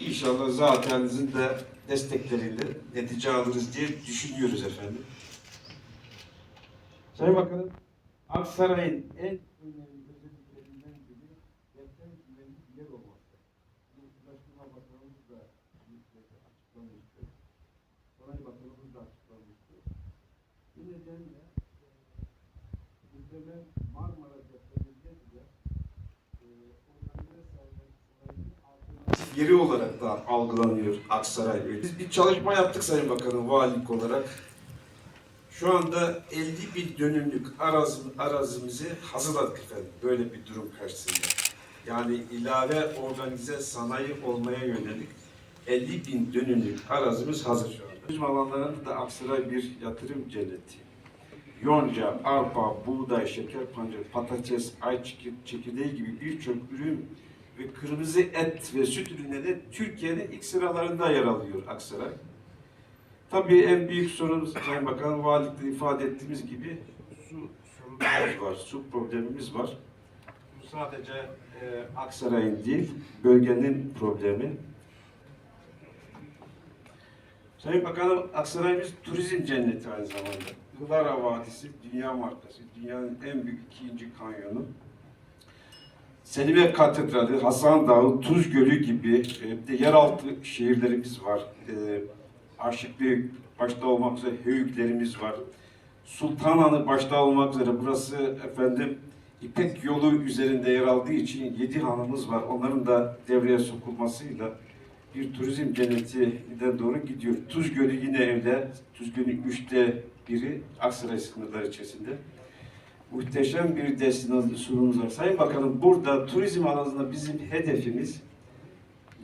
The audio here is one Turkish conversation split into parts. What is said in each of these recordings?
İnşallah zatenizin de destekleriyle netice alırız diye düşünüyoruz efendim. Sayın Bakanım, Aksaray'ın en önemli özelliklerinden biri deprem güvenli bir yer olması. Bu Ulaştırma Bakanımız da açıklamıştı. Sanayi Bakanımız da açıklamıştı. Bu nedenle e, muhtemel Marmara depreminde bile e, organize sanayi alternatif yeri olarak da algılanıyor Aksaray. Biz bir çalışma yaptık Sayın Bakanım valilik olarak. Şu anda 50 bin dönümlük arazi, arazimizi hazırladık efendim böyle bir durum karşısında. Yani ilave organize sanayi olmaya yönelik 50 bin dönümlük arazimiz hazır şu anda. Turizm alanlarında da Aksaray bir yatırım cenneti. Yonca, arpa, buğday, şeker pancarı, patates, ayçiçek çekirdeği gibi birçok ürün ve kırmızı et ve süt ürünleri Türkiye'nin ilk sıralarında yer alıyor Aksaray. Tabii en büyük sorunumuz Sayın Bakan valilikte ifade ettiğimiz gibi su sorunumuz var, su problemimiz var. Bu sadece e, Aksaray'ın değil, bölgenin problemi. Sayın Bakanım, Aksaray'ımız turizm cenneti aynı zamanda. Hılara Vadisi dünya markası, dünyanın en büyük ikinci kanyonu. Selime Katedrali, Hasan Dağı, Tuz Gölü gibi e, yeraltı şehirlerimiz var. E, Aşıklık başta olmak üzere höyüklerimiz var. Sultanhanı başta olmak üzere burası efendim İpek yolu üzerinde yer aldığı için yedi hanımız var. Onların da devreye sokulmasıyla bir turizm cennetine doğru gidiyor. Tuz Gölü yine öyle. Tuz Gölü üçte biri Aksaray sınırları içerisinde. Muhteşem bir destinasyonumuz var. Sayın Bakanım burada turizm alanında bizim hedefimiz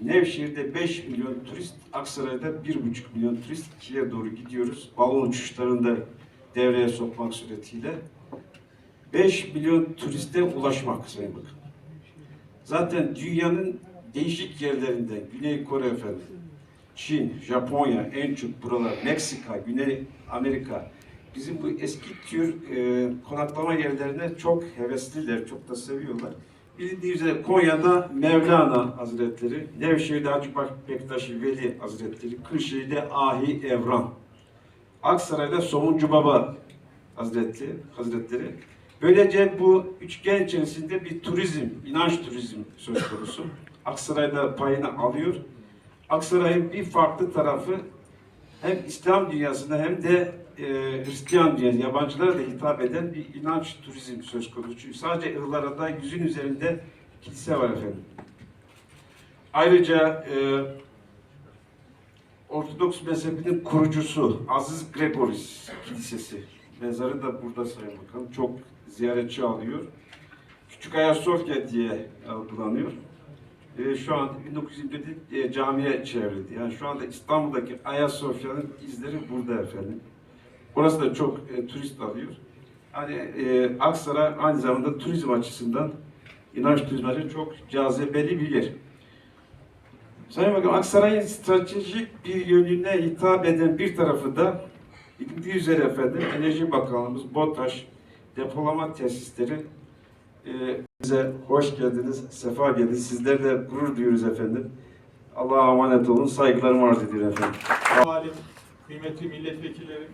Nevşehir'de 5 milyon turist, Aksaray'da 1,5 milyon turist ikiye doğru gidiyoruz. Balon uçuşlarında devreye sokmak suretiyle 5 milyon turiste ulaşmak Sayın Bakan. Zaten dünyanın değişik yerlerinden, Güney Kore efendim, Çin, Japonya, en çok buralar, Meksika, Güney Amerika, bizim bu eski tür e, konaklama yerlerine çok hevesliler, çok da seviyorlar. Bilindiği üzere Konya'da Mevlana Hazretleri, Nevşehir'de Hacı Bektaşi Veli Hazretleri, Kırşehir'de Ahi Evran, Aksaray'da Somuncu Baba Hazretleri, Hazretleri. Böylece bu üçgen içerisinde bir turizm, inanç turizm söz konusu. Aksaray'da payını alıyor. Aksaray'ın bir farklı tarafı hem İslam dünyasında hem de e, Hristiyan dünyası, yabancılara da hitap eden bir inanç turizm söz konusu. Çünkü sadece Ihlara'da yüzün üzerinde kilise var efendim. Ayrıca e, Ortodoks mezhebinin kurucusu Aziz Gregoris Kilisesi. Mezarı da burada Sayın Bakanım. Çok ziyaretçi alıyor. Küçük Ayasofya diye algılanıyor. E, şu an 1927 e, camiye çevrildi. Yani şu anda İstanbul'daki Ayasofya'nın izleri burada efendim. Orası da çok e, turist alıyor. Hani e, Aksaray aynı zamanda turizm açısından, inanç turizmi açısından çok cazibeli bir yer. Sayın Bakanım, Aksaray'ın stratejik bir yönüne hitap eden bir tarafı da bilindiği üzere efendim Enerji Bakanlığımız BOTAŞ depolama tesisleri e, bize hoş geldiniz, sefa geldiniz. Sizlerle gurur duyuyoruz efendim. Allah'a emanet olun. Saygılarımı arz ediyorum efendim. Kıymetli milletvekillerim,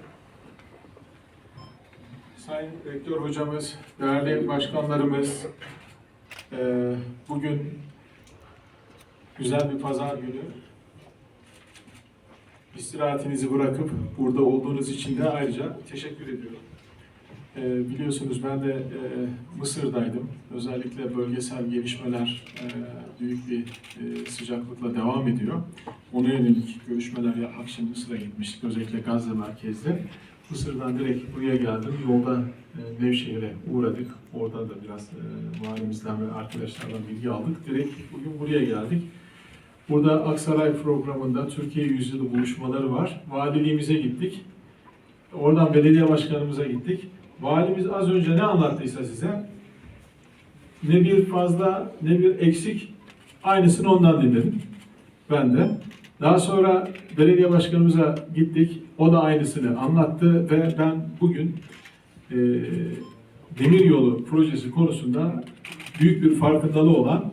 Sayın Rektör Hocamız, değerli başkanlarımız, eee, bugün güzel bir pazar günü. İstirahatinizi bırakıp burada olduğunuz için de ayrıca teşekkür ediyorum. Eee, biliyorsunuz ben de eee, Mısır'daydım. Özellikle bölgesel gelişmeler büyük bir sıcaklıkla devam ediyor. Ona yönelik görüşmeler yapmak için Mısır'a gitmiştik. Özellikle Gazze merkezde. Mısır'dan direkt buraya geldim. Yolda e, Nevşehir'e uğradık. Orada da biraz e, valimizden ve arkadaşlardan bilgi aldık. Direkt bugün buraya geldik. Burada Aksaray programında Türkiye Yüzyılı buluşmaları var. Valiliğimize gittik. Oradan belediye başkanımıza gittik. Valimiz az önce ne anlattıysa size ne bir fazla ne bir eksik aynısını ondan dinledim. Ben de. Daha sonra belediye başkanımıza gittik. O da aynısını anlattı ve ben bugün e, demir yolu projesi konusunda büyük bir farkındalığı olan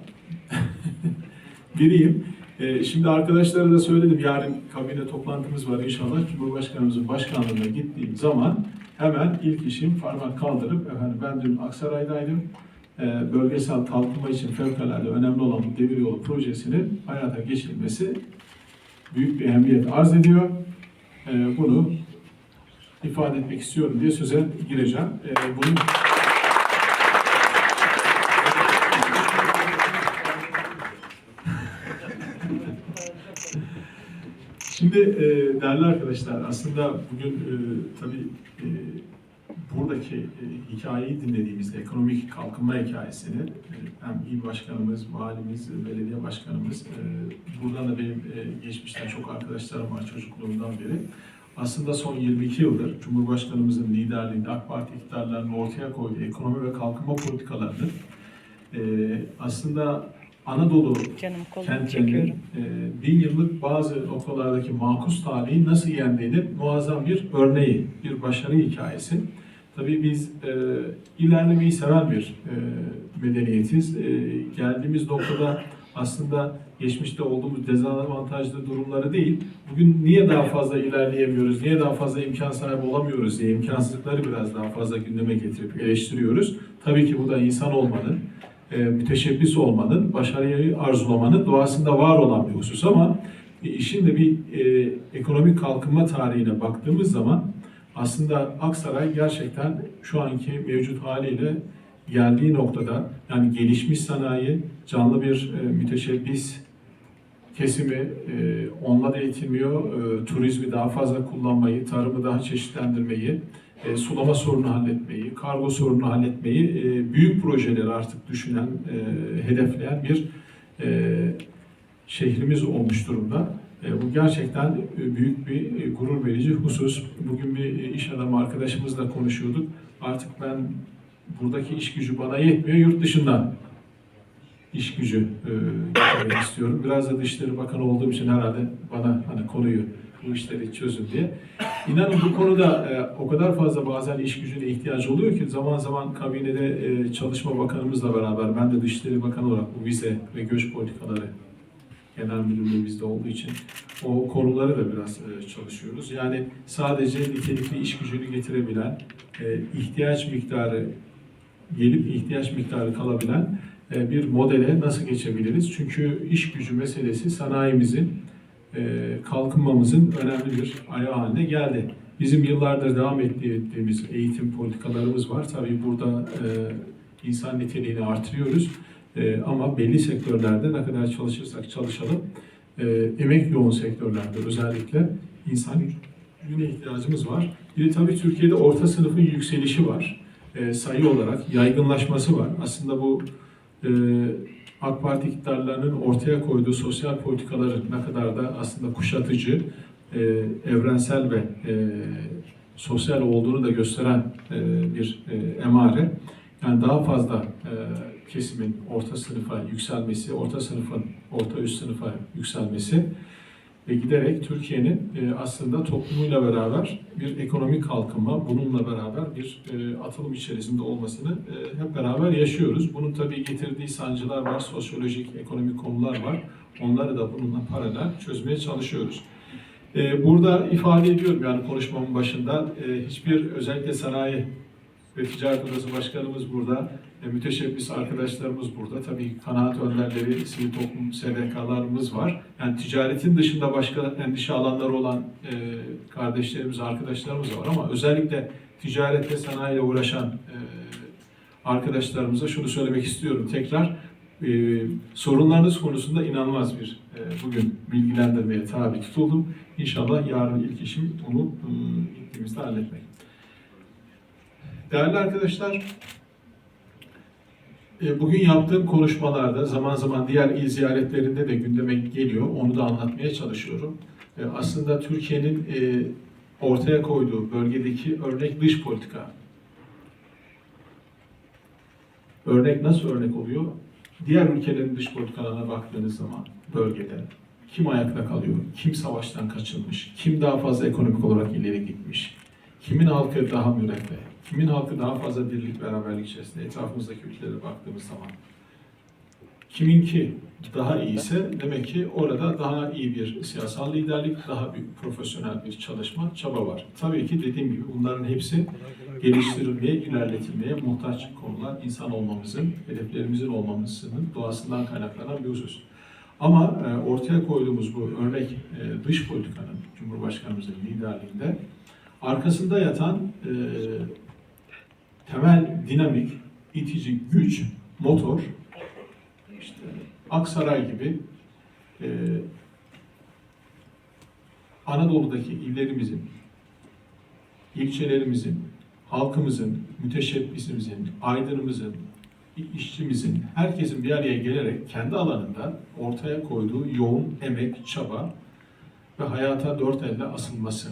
biriyim. Ee, şimdi arkadaşlara da söyledim. Yarın kabine toplantımız var inşallah. Cumhurbaşkanımızın başkanlığına gittiğim zaman hemen ilk işim parmak kaldırıp efendim ben dün Aksaray'daydım. Ee, bölgesel kalkınma için fevkalade önemli olan bu demir yolu projesinin hayata geçirilmesi büyük bir ehemmiyet arz ediyor. Ee, bunu ifade etmek istiyorum diye söze gireceğim. Ee, bunun Şimdi e, değerli arkadaşlar aslında bugün e, tabii e, buradaki e, hikayeyi dinlediğimizde ekonomik kalkınma hikayesini e, hem il başkanımız, valimiz, belediye başkanımız e, buradan da benim e, geçmişten çok arkadaşlarım var çocukluğumdan beri. Aslında son 22 yıldır Cumhurbaşkanımızın liderliğinde AK Parti iktidarlarının ortaya koyduğu ekonomi ve kalkınma politikalarının e, aslında Anadolu Canım kentlerinin e, bin yıllık bazı noktalardaki makus tarihi nasıl yendiğinin muazzam bir örneği, bir başarı hikayesi. Tabii biz e, ilerlemeyi seven bir e, medeniyetiz. E, geldiğimiz noktada aslında geçmişte olduğumuz dezavantajlı durumları değil, bugün niye daha fazla ilerleyemiyoruz, niye daha fazla imkan sahibi olamıyoruz diye imkansızlıkları biraz daha fazla gündeme getirip eleştiriyoruz. Tabii ki bu da insan olmanın, e, müteşebbis olmanın, başarıyı arzulamanın doğasında var olan bir husus ama e, işin de bir e, ekonomik kalkınma tarihine baktığımız zaman aslında Aksaray gerçekten şu anki mevcut haliyle geldiği noktada yani gelişmiş sanayi, canlı bir e, müteşebbis kesimi e, onunla da yetinmiyor. E, turizmi daha fazla kullanmayı, tarımı daha çeşitlendirmeyi, e, sulama sorunu halletmeyi, kargo sorunu halletmeyi e, büyük projeleri artık düşünen, e, hedefleyen bir e, şehrimiz olmuş durumda. E, bu gerçekten e, büyük bir e, gurur verici husus. Bugün bir iş adamı arkadaşımızla konuşuyorduk. Artık ben buradaki iş gücü bana yetmiyor, yurt dışından iş gücü istiyorum. Biraz da Dışişleri Bakanı olduğum için herhalde bana hani konuyu bu işleri çözün diye. İnanın bu konuda e, o kadar fazla bazen iş gücüne ihtiyaç oluyor ki zaman zaman kabinede e, Çalışma Bakanımızla beraber ben de Dışişleri Bakanı olarak bu vize ve göç politikaları genel müdürlüğü bizde olduğu için o konuları da biraz e, çalışıyoruz. Yani sadece nitelikli iş gücünü getirebilen, e, ihtiyaç miktarı gelip ihtiyaç miktarı kalabilen e, bir modele nasıl geçebiliriz? Çünkü iş gücü meselesi sanayimizin, kalkınmamızın önemli bir ayağı haline geldi. Bizim yıllardır devam ettiğimiz eğitim politikalarımız var. Tabii burada insan niteliğini artırıyoruz. E, ama belli sektörlerde ne kadar çalışırsak çalışalım, e, emek yoğun sektörlerde özellikle insan gücüne ihtiyacımız var. Bir de tabii Türkiye'de orta sınıfın yükselişi var. E, sayı olarak yaygınlaşması var. Aslında bu e, AK Parti iktidarlarının ortaya koyduğu sosyal politikaların ne kadar da aslında kuşatıcı, e, evrensel ve sosyal olduğunu da gösteren bir emare. Yani daha fazla e, kesimin orta sınıfa yükselmesi, orta sınıfın orta üst sınıfa yükselmesi ve giderek Türkiye'nin e, aslında toplumuyla beraber bir ekonomik kalkınma, bununla beraber bir e, atılım içerisinde olmasını e, hep beraber yaşıyoruz. Bunun tabii getirdiği sancılar var, sosyolojik, ekonomik konular var. Onları da bununla paralel çözmeye çalışıyoruz. Burada ifade ediyorum yani konuşmamın başında hiçbir özellikle sanayi ve Ticaret Odası Başkanımız burada, e, müteşebbis arkadaşlarımız burada. Tabii kanaat önderleri, sivil toplum SDK'larımız var. Yani ticaretin dışında başka endişe alanları olan e, kardeşlerimiz, arkadaşlarımız da var ama özellikle ticaret ve sanayiyle uğraşan e, arkadaşlarımıza şunu söylemek istiyorum. Tekrar e, sorunlarınız konusunda inanılmaz bir e, bugün bilgilendirmeye tabi tutuldum. İnşallah yarın ilk işim onu e, gittiğimizde halletmek. Değerli arkadaşlar, e, bugün yaptığım konuşmalarda zaman zaman diğer il ziyaretlerinde de gündeme geliyor. Onu da anlatmaya çalışıyorum. E, Aslında Türkiye'nin e, ortaya koyduğu bölgedeki örnek dış politika. Örnek nasıl örnek oluyor? Diğer ülkelerin dış politikalarına baktığınız zaman bölgede kim ayakta kalıyor, kim savaştan kaçınmış, kim daha fazla ekonomik olarak ileri gitmiş, kimin halkı daha müreffeh, kimin halkı daha fazla birlik beraberlik içerisinde etrafımızdaki ülkelere baktığımız zaman kiminki daha iyiyse demek ki orada daha iyi bir siyasal liderlik, daha bir profesyonel bir çalışma, çaba var. Tabii ki dediğim gibi bunların hepsi geliştirilmeye, ilerletilmeye muhtaç konular. İnsan olmamızın, hedeflerimizin olmamızın doğasından kaynaklanan bir husus. Ama e, ortaya koyduğumuz bu örnek e, dış politikanın Cumhurbaşkanımızın liderliğinde arkasında yatan e, temel dinamik, itici güç, motor, işte Aksaray gibi e, Anadolu'daki illerimizin, ilçelerimizin, halkımızın, müteşebbisimizin, aydınımızın, işçimizin, herkesin bir araya gelerek kendi alanında ortaya koyduğu yoğun emek, çaba ve hayata dört elle asılması,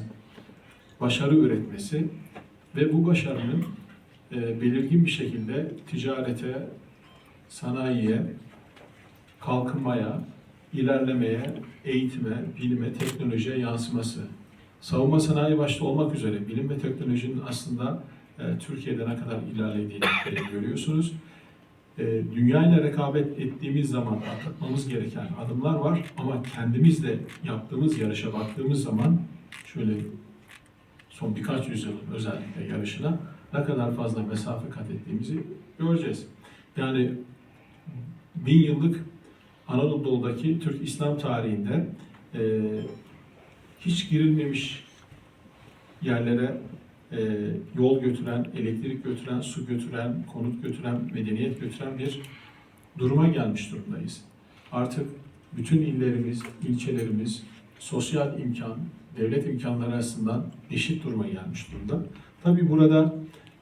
başarı üretmesi ve bu başarının e, belirgin bir şekilde ticarete, sanayiye, kalkınmaya, ilerlemeye, eğitime, bilime, teknolojiye yansıması. Savunma sanayi başta olmak üzere bilim ve teknolojinin aslında e, Türkiye'de ne kadar ilerlediğini görüyorsunuz. E, dünya ile rekabet ettiğimiz zaman atlatmamız gereken adımlar var ama kendimizle yaptığımız yarışa baktığımız zaman şöyle son birkaç yüzyılın özellikle yarışına ne kadar fazla mesafe kat ettiğimizi göreceğiz. Yani bin yıllık Anadolu'daki Türk İslam tarihinde e, hiç girilmemiş yerlere e, yol götüren, elektrik götüren, su götüren, konut götüren, medeniyet götüren bir duruma gelmiş durumdayız. Artık bütün illerimiz, ilçelerimiz sosyal imkan, devlet imkanları açısından eşit duruma gelmiş durumda. Tabii burada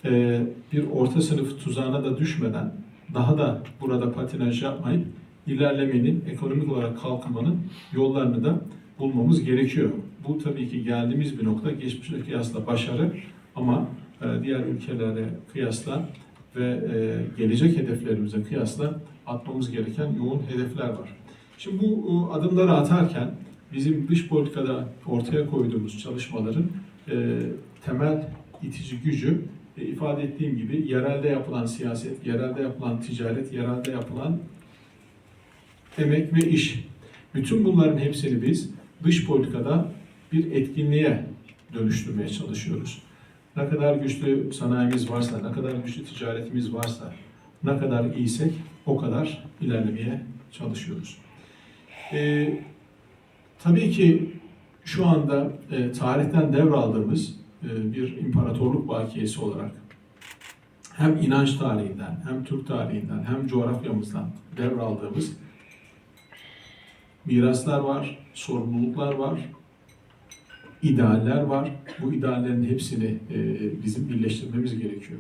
e, bir orta sınıf tuzağına da düşmeden daha da burada patinaj yapmayıp ilerlemenin, ekonomik olarak kalkınmanın yollarını da bulmamız gerekiyor. Bu tabii ki geldiğimiz bir nokta geçmişe kıyasla başarı ama e, diğer ülkelere kıyasla ve e, gelecek hedeflerimize kıyasla atmamız gereken yoğun hedefler var. Şimdi bu e, adımları atarken bizim dış politikada ortaya koyduğumuz çalışmaların e, temel itici gücü ifade ettiğim gibi yerelde yapılan siyaset, yerelde yapılan ticaret, yerelde yapılan emek ve iş. Bütün bunların hepsini biz dış politikada bir etkinliğe dönüştürmeye çalışıyoruz. Ne kadar güçlü sanayimiz varsa, ne kadar güçlü ticaretimiz varsa, ne kadar iyiysek o kadar ilerlemeye çalışıyoruz. Ee, tabii ki şu anda e, tarihten devraldığımız e, bir imparatorluk bakiyesi olarak hem inanç tarihinden, hem Türk tarihinden, hem coğrafyamızdan devraldığımız miraslar var, sorumluluklar var, idealler var. Bu ideallerin hepsini e, bizim birleştirmemiz gerekiyor.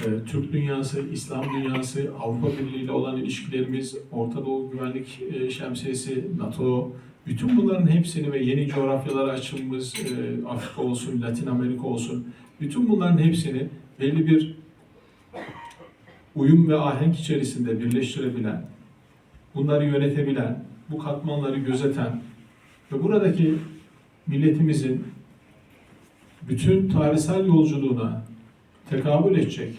E, Türk dünyası, İslam dünyası, Avrupa Birliği ile olan ilişkilerimiz, Orta Doğu Güvenlik e, Şemsiyesi, NATO, bütün bunların hepsini ve yeni coğrafyalara açılımımız, e, Afrika olsun, Latin Amerika olsun, bütün bunların hepsini belli bir uyum ve ahenk içerisinde birleştirebilen, bunları yönetebilen, bu katmanları gözeten ve buradaki milletimizin bütün tarihsel yolculuğuna tekabül edecek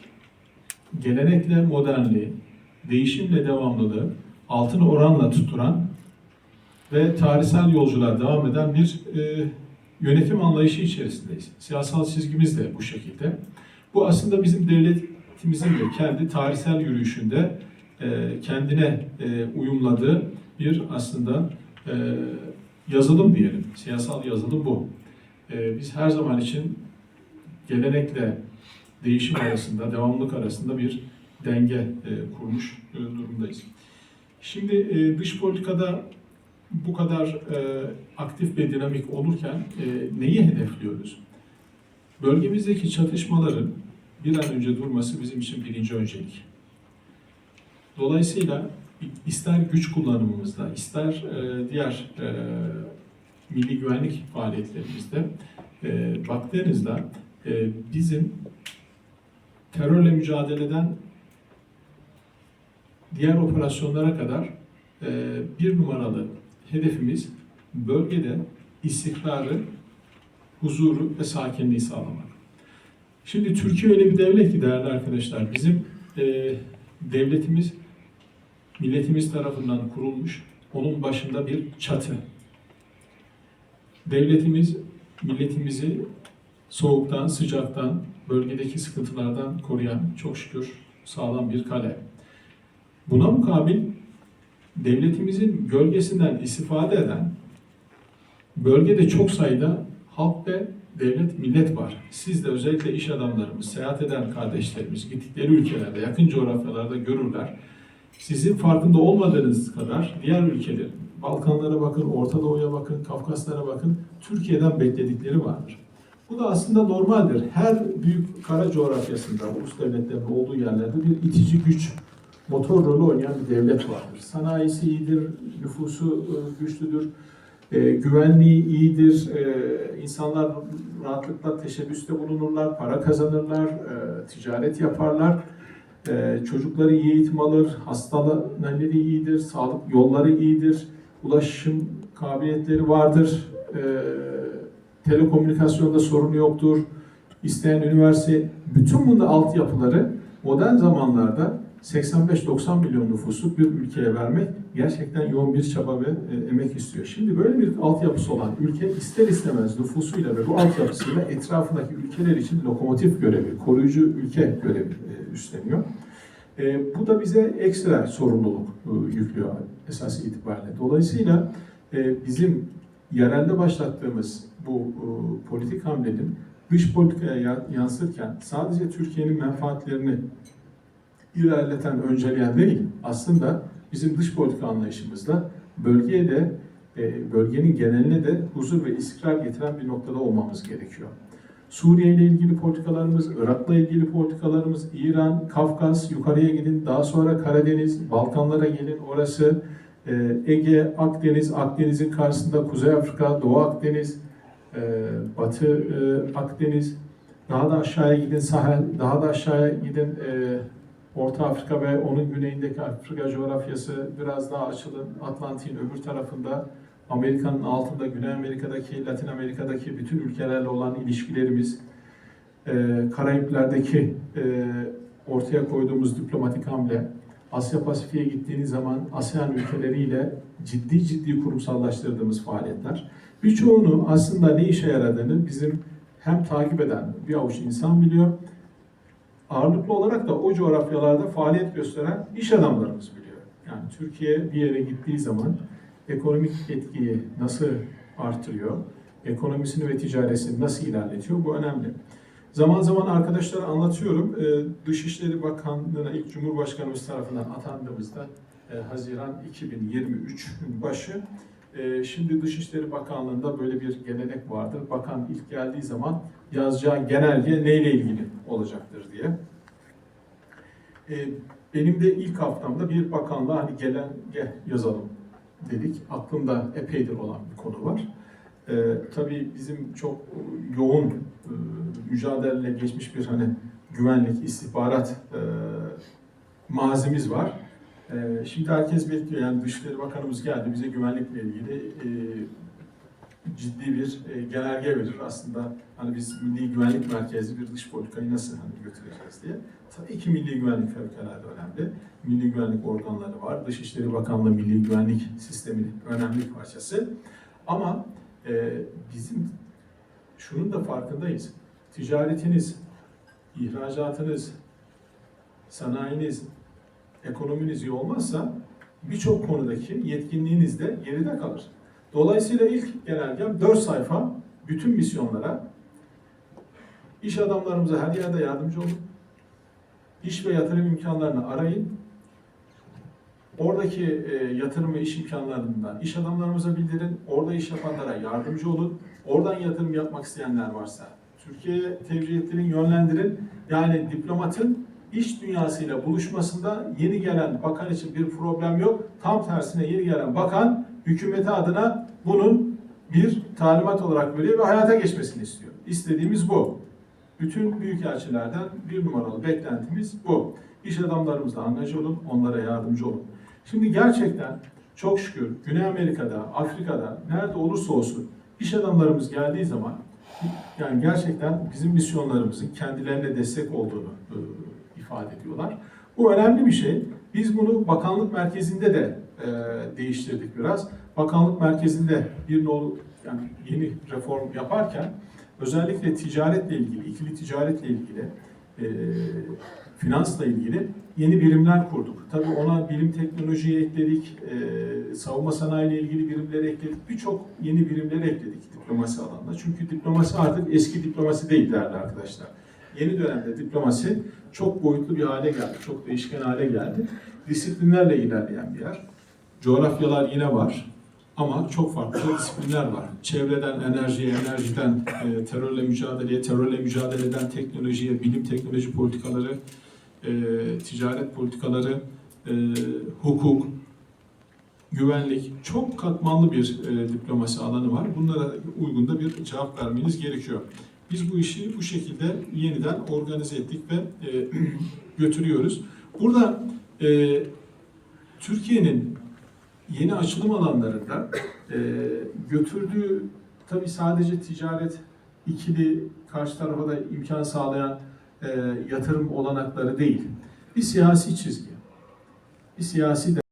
gelenekle modernliği, değişimle devamlılığı altın oranla tutturan ve tarihsel yolculuğa devam eden bir e, yönetim anlayışı içerisindeyiz. Siyasal çizgimiz de bu şekilde. Bu aslında bizim devletimizin de kendi tarihsel yürüyüşünde e, kendine e, uyumladığı bir aslında e, yazılım diyelim. Siyasal yazılım bu. E, biz her zaman için gelenekle değişim arasında, devamlılık arasında bir denge e, kurmuş durumdayız. Şimdi e, dış politikada bu kadar e, aktif ve dinamik olurken e, neyi hedefliyoruz? Bölgemizdeki çatışmaların bir an önce durması bizim için birinci öncelik. Dolayısıyla ister güç kullanımımızda, ister e, diğer e, milli güvenlik faaliyetlerimizde e, baktığınızda e, bizim terörle mücadeleden diğer operasyonlara kadar e, bir numaralı hedefimiz bölgede istikrarı, huzuru ve sakinliği sağlamak. Şimdi Türkiye öyle bir devlet ki değerli arkadaşlar, bizim e, devletimiz milletimiz tarafından kurulmuş, onun başında bir çatı. Devletimiz, milletimizi soğuktan, sıcaktan, bölgedeki sıkıntılardan koruyan çok şükür sağlam bir kale. Buna mukabil devletimizin gölgesinden istifade eden bölgede çok sayıda halk ve devlet, millet var. Siz de özellikle iş adamlarımız, seyahat eden kardeşlerimiz gittikleri ülkelerde, yakın coğrafyalarda görürler. Sizin farkında olmadığınız kadar diğer ülkeler, Balkanlara bakın, Orta Doğu'ya bakın, Kafkaslara bakın, Türkiye'den bekledikleri vardır. Bu da aslında normaldir. Her büyük kara coğrafyasında, ulus devletlerin olduğu yerlerde bir itici güç, motor rolü oynayan bir devlet vardır. Sanayisi iyidir, nüfusu e, güçlüdür, e, güvenliği iyidir, e, insanlar rahatlıkla teşebbüste bulunurlar, para kazanırlar, ticaret yaparlar. Çocukları iyi eğitim alır, hastalıkları iyidir, sağlık yolları iyidir, ulaşım kabiliyetleri vardır, telekomünikasyonda sorun yoktur, isteyen üniversite, bütün bunun altyapıları modern zamanlarda 85-90 milyon nüfusu bir ülkeye vermek gerçekten yoğun bir çaba ve e, emek istiyor. Şimdi böyle bir altyapısı olan ülke ister istemez nüfusuyla ve bu altyapısıyla etrafındaki ülkeler için lokomotif görevi, koruyucu ülke görevi e, üstleniyor. E, bu da bize ekstra sorumluluk e, yüklüyor esas itibariyle. Dolayısıyla e, bizim yerelde başlattığımız bu e, politik hamlenin dış politikaya ya- yansırken sadece Türkiye'nin menfaatlerini ilerleten, önceleyen değil, aslında bizim dış politika anlayışımızda bölgeye de, e, bölgenin geneline de huzur ve istikrar getiren bir noktada olmamız gerekiyor. Suriye ile ilgili politikalarımız, Irak'la ilgili politikalarımız, İran, Kafkas, yukarıya gidin, daha sonra Karadeniz, Balkanlara gelin, orası e, Ege, Akdeniz, Akdeniz'in karşısında Kuzey Afrika, Doğu Akdeniz, e, Batı Akdeniz, daha da aşağıya gidin Sahel, daha da aşağıya gidin Orta Afrika ve onun güneyindeki Afrika coğrafyası biraz daha açılın. Atlantik'in öbür tarafında Amerika'nın altında Güney Amerika'daki, Latin Amerika'daki bütün ülkelerle olan ilişkilerimiz, e, Karayipler'deki e, ortaya koyduğumuz diplomatik hamle, Asya Pasifik'e gittiğiniz zaman ASEAN ülkeleriyle ciddi ciddi kurumsallaştırdığımız faaliyetler. Birçoğunu aslında ne işe yaradığını bizim hem takip eden bir avuç insan biliyor, ağırlıklı olarak da o coğrafyalarda faaliyet gösteren iş adamlarımız biliyor. Yani Türkiye bir yere gittiği zaman ekonomik etkiyi nasıl artırıyor, ekonomisini ve ticaretini nasıl ilerletiyor bu önemli. Zaman zaman arkadaşlara anlatıyorum. Ee, Dışişleri Bakanlığı'na ilk Cumhurbaşkanımız tarafından atandığımızda e, Haziran 2023 başı e, şimdi Dışişleri Bakanlığı'nda böyle bir gelenek vardır. Bakan ilk geldiği zaman yazacağı genelge neyle ilgili olacaktır diye. E, benim de ilk haftamda bir bakanlığa hani genelge yazalım dedik. Aklımda epeydir olan bir konu var. E, tabii bizim çok yoğun e, mücadeleyle geçmiş bir hani güvenlik, istihbarat e, mazimiz var. E, şimdi herkes bekliyor yani Dışişleri Bakanımız geldi bize güvenlikle ilgili e, ciddi bir e, genelge verir aslında. Hani biz milli güvenlik merkezli bir dış politikayı nasıl hani götüreceğiz diye. Tabii ki milli güvenlik fevkalade önemli. Milli güvenlik organları var. Dışişleri Bakanlığı milli güvenlik sisteminin önemli bir parçası. Ama e, bizim şunun da farkındayız. Ticaretiniz, ihracatınız, sanayiniz, ekonominiz iyi olmazsa birçok konudaki yetkinliğiniz de geride kalır. Dolayısıyla ilk genelgem 4 sayfa bütün misyonlara iş adamlarımıza her yerde yardımcı olun. İş ve yatırım imkanlarını arayın. Oradaki e, yatırım ve iş imkanlarından iş adamlarımıza bildirin. Orada iş yapanlara yardımcı olun. Oradan yatırım yapmak isteyenler varsa Türkiye'ye tevcih ettirin, yönlendirin. Yani diplomatın iş dünyasıyla buluşmasında yeni gelen bakan için bir problem yok. Tam tersine yeni gelen bakan hükümeti adına bunun bir talimat olarak veriyor ve hayata geçmesini istiyor. İstediğimiz bu. Bütün büyükelçilerden bir numaralı beklentimiz bu. İş adamlarımızla angaja olun, onlara yardımcı olun. Şimdi gerçekten çok şükür Güney Amerika'da, Afrika'da nerede olursa olsun iş adamlarımız geldiği zaman yani gerçekten bizim misyonlarımızın kendilerine destek olduğunu ifade ediyorlar. Bu önemli bir şey. Biz bunu bakanlık merkezinde de e, değiştirdik biraz. Bakanlık merkezinde bir nolu yani yeni reform yaparken özellikle ticaretle ilgili, ikili ticaretle ilgili, e, finansla ilgili yeni birimler kurduk. Tabii ona bilim teknolojiyi ekledik, e, savunma sanayi ile ilgili birimleri ekledik. Birçok yeni birimleri ekledik diplomasi alanında. Çünkü diplomasi artık eski diplomasi değil değerli arkadaşlar. Yeni dönemde diplomasi çok boyutlu bir hale geldi, çok değişken hale geldi. Disiplinlerle ilerleyen bir yer. Coğrafyalar yine var ama çok farklı disiplinler var. Çevreden enerjiye, enerjiden e, terörle mücadeleye, terörle mücadeleden teknolojiye, bilim teknoloji politikaları, e, ticaret politikaları, e, hukuk, güvenlik çok katmanlı bir e, diplomasi alanı var. Bunlara uygun da bir cevap vermeniz gerekiyor. Biz bu işi bu şekilde yeniden organize ettik ve e, götürüyoruz. Burada e, Türkiye'nin yeni açılım alanlarında e, götürdüğü tabii sadece ticaret ikili karşı tarafa da imkan sağlayan e, yatırım olanakları değil. Bir siyasi çizgi, bir siyasi